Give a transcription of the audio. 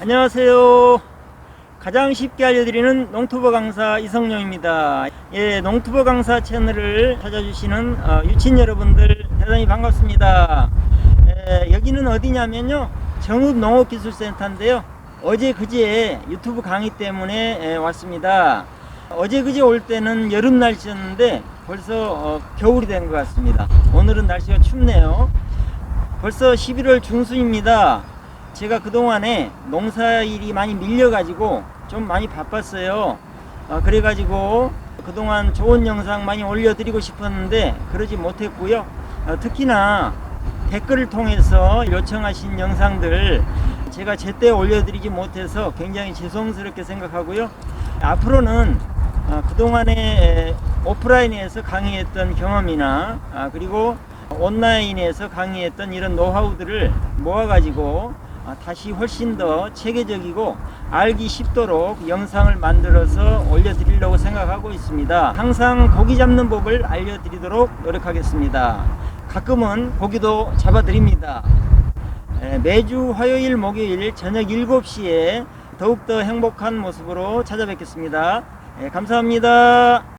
안녕하세요. 가장 쉽게 알려드리는 농투버 강사 이성용입니다. 예, 농투버 강사 채널을 찾아주시는 어, 유친 여러분들 대단히 반갑습니다. 예, 여기는 어디냐면요. 정읍농업기술센터인데요. 어제 그제 유튜브 강의 때문에 예, 왔습니다. 어제 그제 올 때는 여름 날씨였는데 벌써 어, 겨울이 된 것 같습니다. 오늘은 날씨가 춥네요. 벌써 11월 중순입니다. 제가 그동안에 농사일이 많이 밀려가지고 좀 많이 바빴어요. 아, 그래가지고 그동안 좋은 영상 많이 올려드리고 싶었는데 그러지 못했고요. 아, 특히나 댓글을 통해서 요청하신 영상들 제가 제때 올려드리지 못해서 굉장히 죄송스럽게 생각하고요. 앞으로는 아, 그동안에 오프라인에서 강의했던 경험이나 아, 그리고 온라인에서 강의했던 이런 노하우들을 모아가지고 아, 다시 훨씬 더 체계적이고 알기 쉽도록 영상을 만들어서 올려드리려고 생각하고 있습니다. 항상 고기 잡는 법을 알려드리도록 노력하겠습니다. 가끔은 고기도 잡아드립니다. 에, 매주 화요일, 목요일 저녁 7시에 더욱더 행복한 모습으로 찾아뵙겠습니다. 에, 감사합니다.